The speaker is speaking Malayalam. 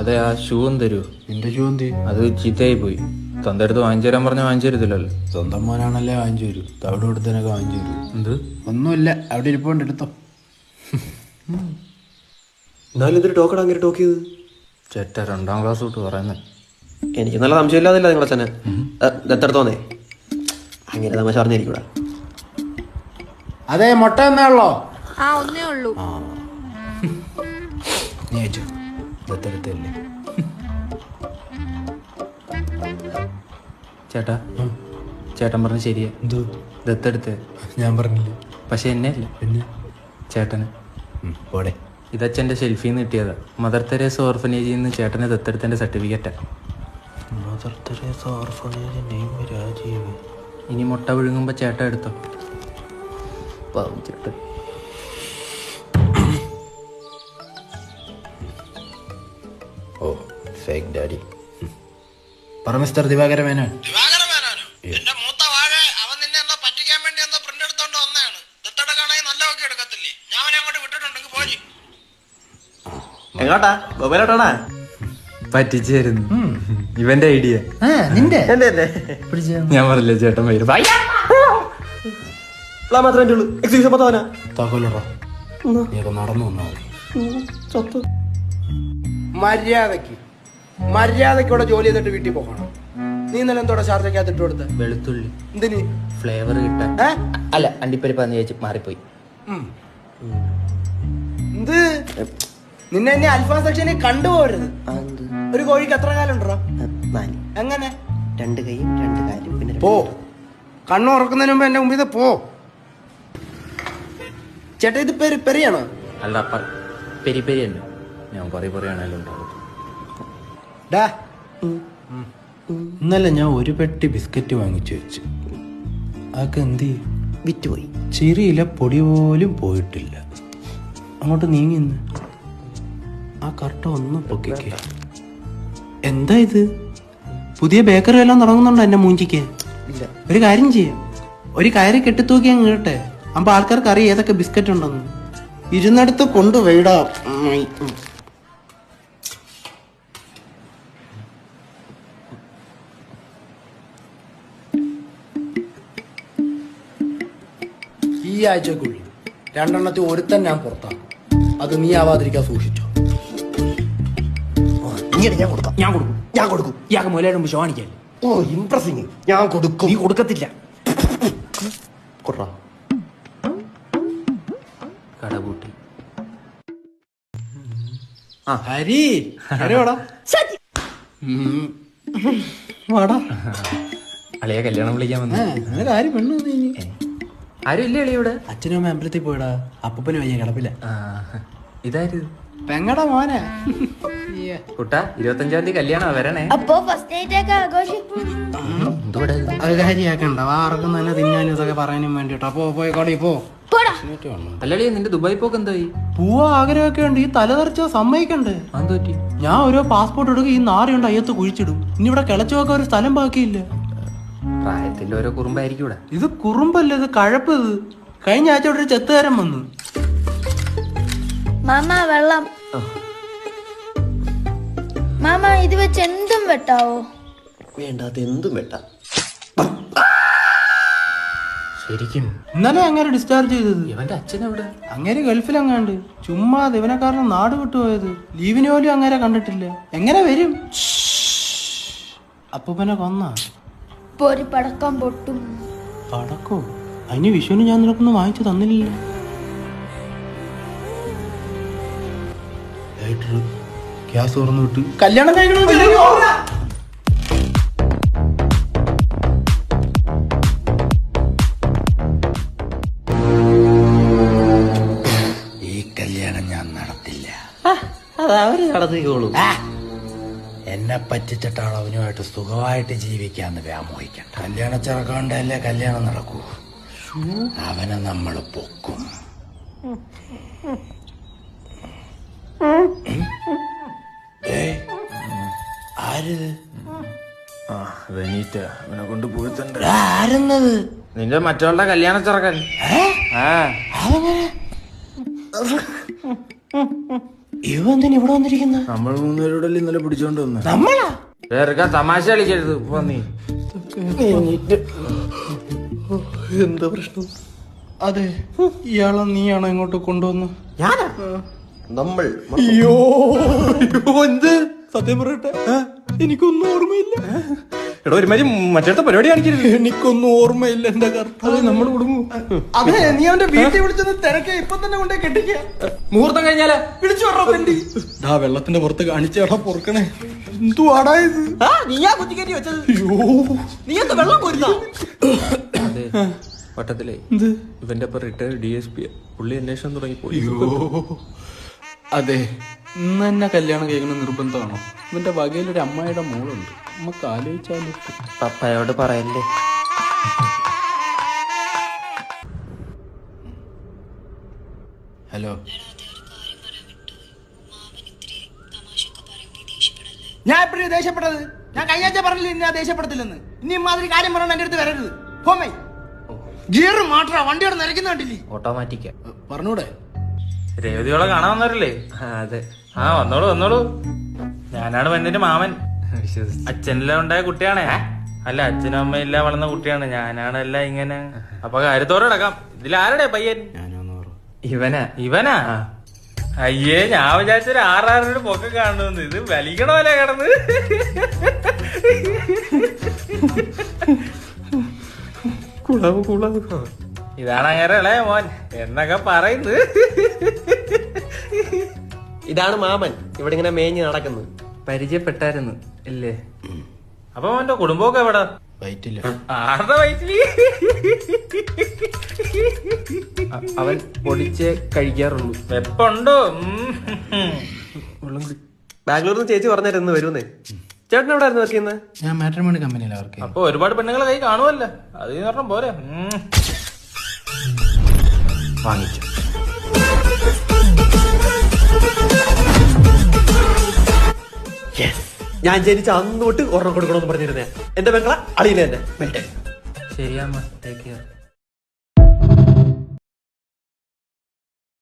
അതെ ആ ഷൂവും തരൂ ഷൂ എന്ത്? അത് ചീത്തയായി പോയി തൊണ്ടടുത്ത് വാങ്ങിച്ചു തരാൻ പറഞ്ഞ വാങ്ങിച്ചു തരത്തില്ലല്ലോ. സ്വന്തം മോനാണല്ലേ വാങ്ങിച്ചു തരൂ. തവിട് കൊടുത്തതിനൊക്കെ വാങ്ങിച്ചു തരൂ. എന്ത്? ഒന്നുമില്ല അവിടെ ഇരിപ്പുണ്ട് എടുത്തോ. എന്നാലും ഇതൊരു ടോക്കട അങ്ങനെ ടോക്ക് ചെയ്ത്. ചേട്ട രണ്ടാം ക്ലാസ് തൊട്ട് പറയുന്നത് എനിക്ക് നല്ല സംശയമില്ലാതില്ല നിങ്ങളെ തന്നെ ദത്തെടുത്തോന്നേ അങ്ങനെ തമാശ പറഞ്ഞിരിക്കൂടാ. അതെ മുട്ട ഉള്ളോ? ആ ഒന്നേ ഉള്ളൂ. ദത്തെടുത്തല്ലേ ചേട്ടാ ചേട്ടൻ പറഞ്ഞ ശരിയാ. എന്തോ? ദത്തെടുത്ത്. ഞാൻ പറഞ്ഞില്ലേ? പക്ഷെ എന്നെ അല്ല. പിന്നെ ചേട്ടന്. പോടെ. ഇതച്ഛന്റെ ഷെൽഫിൽ നിന്ന് കിട്ടിയതാ. മദർ തെരേസ് ഓർഫനേജിൽ നിന്ന് ചേട്ടനെ ദത്തെടുത്തതിന്റെ സർട്ടിഫിക്കറ്റാ. Mother Teresa orphanage name Rajeev ഇനി മുട്ട വിഴുങ്ങുമ്പോൾ ചേട്ടൻ എടുത്തോ? പാവം ചേട്ടൻ. ഫേക്ക് ഡാഡി പറ മിസ്റ്റർ ദിവാകര മേനോൻ. എന്റെ മൂത്ത വാഴ അവൻ നിന്നെ എന്തോ പറ്റിക്കാൻ വേണ്ടി എന്തോ പ്രിന്റ് എടുത്തോണ്ട് വന്നതാണ്. നല്ല നല്ലതൊക്കെ എടുക്കത്തില്ലേ? ഞാൻ അവനെ അങ്ങോട്ട് വിട്ടിട്ടുണ്ടെങ്കിൽ പോയി എങ്ങോട്ടാ? മൊബൈലോട്ടാണാ പറ്റിച്ചേരുന്നു. ഇവന്റെ ഐഡിയ. നിന്റെ? ഞാൻ പറഞ്ഞില്ല ചേട്ടൻ വരും. മാത്രമേ ഉള്ളൂ. എക്സിബിഷൻ പത്തവനാ താക്കോലറ നീയൊക്കെ നടന്നു വന്നാൽ മതി. ചത്തു. മര്യാദയ്ക്ക് മര്യാദക്കോടെ ജോലി ചെയ്തിട്ട് വീട്ടിൽ പോകണം. നീ ഇന്നലെ എന്തോടെ ഷാർജക്കകത്ത് ഇട്ട് കൊടുത്ത്? വെളുത്തുള്ളി. എന്തിന്? ഫ്ലേവർ കിട്ടാൻ ഏ? അല്ല അണ്ടിപ്പരിപ്പാന്ന് ചോദിച്ചു മാറിപ്പോയി. ഉം. എന്ത്? നിന്നെ ഇനി അൽഫാം സെക്ഷനിൽ കണ്ടുപോകരുത്. ഒരു കോഴിക്ക് എത്ര കാലം ഉണ്ടോ നാല്. എങ്ങനെ? രണ്ട് കൈയും രണ്ട് കാലും പിന്നെ പോ. കണ്ണു ഉറക്കുന്നതിന് മുമ്പ് എന്റെ മുമ്പിൽ പോ. ചേട്ടാ ഇത് പെരി പെരിയാണോ? അല്ല അപ്പ പെരി പെരി തന്നെ ഞാൻ പറയാണല്ലോ ഉണ്ടാവും. ഡാ. ഇന്നലെ ഞാൻ ഒരു പെട്ടി ബിസ്ക്കറ്റ് വാങ്ങിച്ചു വെച്ചു. അതൊക്കെ എന്ത് വിറ്റുപോയി. ചിരിയിലെ പൊടി പോലും പോയിട്ടില്ല. അങ്ങോട്ട് നീങ്ങിന്ന് ആ കറക്റ്റ് ഒന്ന് പൊക്കിക്ക. എന്താ ഇത്? പുതിയ ബേക്കറി എല്ലാം തുടങ്ങുന്നുണ്ടോ എന്നെ മൂഞ്ചിക്ക്? ഒരു കാര്യം ചെയ്യാം. ഒരു കയറി കെട്ടിത്തൂക്കി അങ്ങ് കേട്ടെ അപ്പൊ ആൾക്കാർക്ക് അറിയാം ഏതൊക്കെ ബിസ്ക്കറ്റ് ഉണ്ടെന്ന്. ഇരുന്നിടത്ത് കൊണ്ടുപോയിടാ ഈ ആഴ്ചക്കുള്ളിൽ രണ്ടെണ്ണത്തിൽ ഒരുത്തൻ ഞാൻ പുറത്താക്കും. അത് നീ ആവാതിരിക്കാൻ സൂക്ഷിച്ചോ. ഞാൻ കൊടുക്കാം. ഞാൻ കൊടുക്കും. ഞാൻ കൊടുക്കും. ഇയാൾക്ക് മുലയുടെ മുമ്പ് ഷോണിക്കല്ലേ ഓ ഇംപ്രസിങ് ഞാൻ കൊടുക്കും. നീ കൊടുക്കത്തില്ല. കൊറാ ആ ഹരി ഹരിവാടാ വാടാ. അളിയെ കല്യാണം വിളിക്കാൻ വന്നു. ആര് പെണ്ണു ആരും ഇല്ലേ ഇവിടെ അച്ഛനും അമ്മ അമ്പലത്തിൽ പോയിടാ. അപ്പനും വയ്യ കിടപ്പില്ല. ആ, ഇതാര്? പെങ്ങടാ മോനെ. കുട്ടാ ഇരുപത്തഞ്ചാം തീയതി കല്യാണം വരണേ. അപ്പോ ഫസ്റ്റ് നൈറ്റ് ഒക്കെ ആഘോഷിക്കും. എന്തുകൂടെ അത് കാര്യാക്കണ്ട വാർക്കും തന്നെ തിന്നാനും ഇതൊക്കെ പറയാനും വേണ്ടിട്ടോ പോ പോയി പോ. പോടാ. അല്ലളി നിന്റെ ദുബായി പോക്ക് എന്തായി? പൂവ ആഗ്രഹമൊക്കെ ഉണ്ട്. ഈ തലതെറിച്ച സമ്മതിക്കണ്ടേ? ഞാൻ ഓരോ പാസ്പോർട്ട് എടുക്കുക ഈ നാറിയുണ്ട് അയ്യത്ത് കുഴിച്ചിടും. ഇനി ഇവിടെ കിളച്ചു വെക്കാൻ ഒരു സ്ഥലം ബാക്കിയില്ല. പ്രായത്തിന്റെ ഓരോ കുറുമ്പായിരിക്കും ഇവിടെ ഇത് കുറുമ്പല്ല ഇത് കഴപ്പ് ഇത് കഴിഞ്ഞ ആഴ്ച ഇവിടെ ഒരു ചെത്തുകാരൻ വന്നു. മാമ വെള്ളം. മാമ ഇത് വെച്ച് എന്തും വെട്ടാവോ? വേണ്ടാത്ത എന്തും വെട്ടാം. ശരിക്കും. ഇന്നലെ അങ്ങനെ ഡിസ്ചാർജ് ചെയ്തത്. ഇവന്റെ അച്ഛൻ എവിടെ? അങ്ങനെ ഗൾഫിലെങ്ങാണ്ട്. ചുമ്മാ ഇവനെ കാരണം നാട് വിട്ടുപോയത് ലീവിന് പോലും അങ്ങേരെ കണ്ടിട്ടില്ല. എങ്ങനെ വരും? അപ്പൂപ്പനെ കൊന്ന. ഇപ്പൊ ഒരു പടക്കം പൊട്ടും. പടക്കോ? അതിന് വിഷുവിന് ഞാൻ നിനക്കൊന്നും വാങ്ങിച്ചു തന്നില്ലല്ലോ. ഗ്യാസ് തുറന്നു വിട്ട് കല്യാണം കഴിക്കണം ഈ കല്യാണം ഞാൻ നടത്തില്ല. അതവര് അവർ നടത്തിക്കോളൂ. എന്നെ പറ്റിച്ചിട്ടാണ് അവനുമായിട്ട് സുഖമായിട്ട് ജീവിക്കാന്ന് വ്യാമോഹിക്കണ്ട. കല്യാണ ചെറുക്കണ്ടല്ലേ കല്യാണം നടക്കൂ. അവനെ നമ്മൾ പൊക്കും. ആരിത്? ആ വെനീറ്റ അവനെ കൊണ്ട് പോയിട്ടുണ്ട് എടാ, ആരെന്നത്? നിന്റെ മറ്റുള്ള കല്യാണ ചെറുക്കൻ ആ. ഇവ എന്തിനാ ഇവിടെ നമ്മൾ മൂന്നുപേരോടെ ഇന്നലെ പിടിച്ചോണ്ട് വന്ന? നമ്മളാ? വേറെ തമാശ കളിക്കരുത് എന്താ പ്രശ്നം? അതെ ഇയാളെ നീയാണോ ഇങ്ങോട്ട് കൊണ്ടുവന്ന്? ഞാനാ? നമ്മൾ അയ്യോ, എന്ത്? സത്യം പറയട്ടെ. എനിക്കൊന്നും ഓർമ്മയില്ല. എടാ ഒരുമാതിരി മറ്റടുത്ത പരിപാടി കാണിക്കരുത്. എനിക്കൊന്നും ഓർമ്മയില്ല എന്റെ കർത്താവ്. നമ്മൾ കുടുങ്ങും. അതെ നീ അവന്റെ വീട്ടിൽ വിളിച്ചത് തിരക്കെ ഇപ്പൊ തന്നെ കൊണ്ടേ കെട്ടിക്ക. മുഹൂർത്തം കഴിഞ്ഞാൽ വിളിച്ചു ദാ വെള്ളത്തിന്റെ പുറത്ത് കാണിച്ചേടാ പൊറുക്കണേ. എന്തുവാടാ ഇത്? ആ നീയാ കുത്തിക്കറ്റി വെച്ചത്. അയ്യോ. നീ എന്താ വെള്ളം വട്ടത്തിലേ. ഇവന്റെ അപ്പൊ റിട്ടയർഡ് ഡി എസ് പി പുള്ളി അന്വേഷണം തുടങ്ങി പോയി അതെ ഇന്ന് തന്നെ കല്യാണം കഴിക്കണം നിർബന്ധമാണോ? ഇവന്റെ വകയിലൊരു അമ്മായിയുടെ മോളുണ്ട്. നമുക്ക് ആലോചിച്ചാലോ പപ്പയോട് പറയല്ലേ? ഹലോ. ഞാൻ എപ്പോഴും ദേഷ്യപ്പെട്ടത് ഞാൻ കഴിഞ്ഞാഴ്ച പറഞ്ഞില്ല ഇനി ഞാൻ ദേഷ്യപ്പെടത്തില്ലെന്ന്. ഇനി ഇമാതിരി കാര്യം പറഞ്ഞാൽ എന്റെ അടുത്ത് വരരുത്. ഹോമേ ഗിയർ മാറ്റാ വണ്ടിയോട് നിരക്കുന്ന കണ്ടില്ലേ? ഓട്ടോമാറ്റിക്കാ പറഞ്ഞൂടെ? രേവതിയോളെ കാണാൻ വന്നവരല്ലേ? ആ, അതെ. ആ വന്നോളൂ വന്നോളൂ. ഞാനാണ് വന്നിട്ട് മാമൻ. അച്ഛനെല്ലാം ഉണ്ടായ കുട്ടിയാണേ. അല്ല അച്ഛനും അമ്മ എല്ലാം വളർന്ന കുട്ടിയാണ്. ഞാനാണ് എല്ലാം ഇങ്ങനെ. അപ്പൊ കാര്യത്തോടെ അടക്കാം ആരുടെ പയ്യൻ? ഇവനാ. ഇവനാ? അയ്യേ ഞാൻ വിചാരിച്ചൊരു ആറാറൊരു പൊക്കം കാണുന്നു ഇത് വലിക്കണ പോലെ കിടന്ന്. കുളവ് കുളവ്. ഇതാണ് അങ്ങനെ ഇളയ മോൻ. എന്നൊക്കെ പറയുന്നത്. ഇതാണ് മാമൻ. ഇവിടെ ഇങ്ങനെ മേഞ്ഞ് നടക്കുന്നത് പരിചയപ്പെട്ടായിരുന്നു. ഇല്ലേ? അപ്പൊ അവന്റെ കുടുംബമൊക്കെ എവിടെ? വയറ്റില്ല ആരുടെ വയറ്റിൽ? അവൻ പൊടിച്ച് കഴിക്കാറുള്ളൂ. വെപ്പുണ്ടോ? ബാംഗ്ലൂർ ബാംഗ്ലൂരിൽ നിന്ന് ചേച്ചി പറഞ്ഞായിരുന്നു വരുന്നേ. ചേട്ടൻ എവിടെ ആയിരുന്നു വർക്ക് ചെയ്യുന്നത് ഞാൻ മാട്രിമോണി കമ്പനിയിലാണ് വർക്ക് അപ്പൊ ഒരുപാട് പെണ്ണുങ്ങളെ കൈ കാണുമല്ലോ അത് പറഞ്ഞ പോരെ. വാങ്ങിച്ചു. ഞാൻ ജനിച്ച അന്നോട്ട് ഒരെണ്ണം കൊടുക്കണമെന്ന് പറഞ്ഞിരുന്നേ. എന്റെ പെങ്ങള അളിയിലെ തന്നെ. ശരിയാ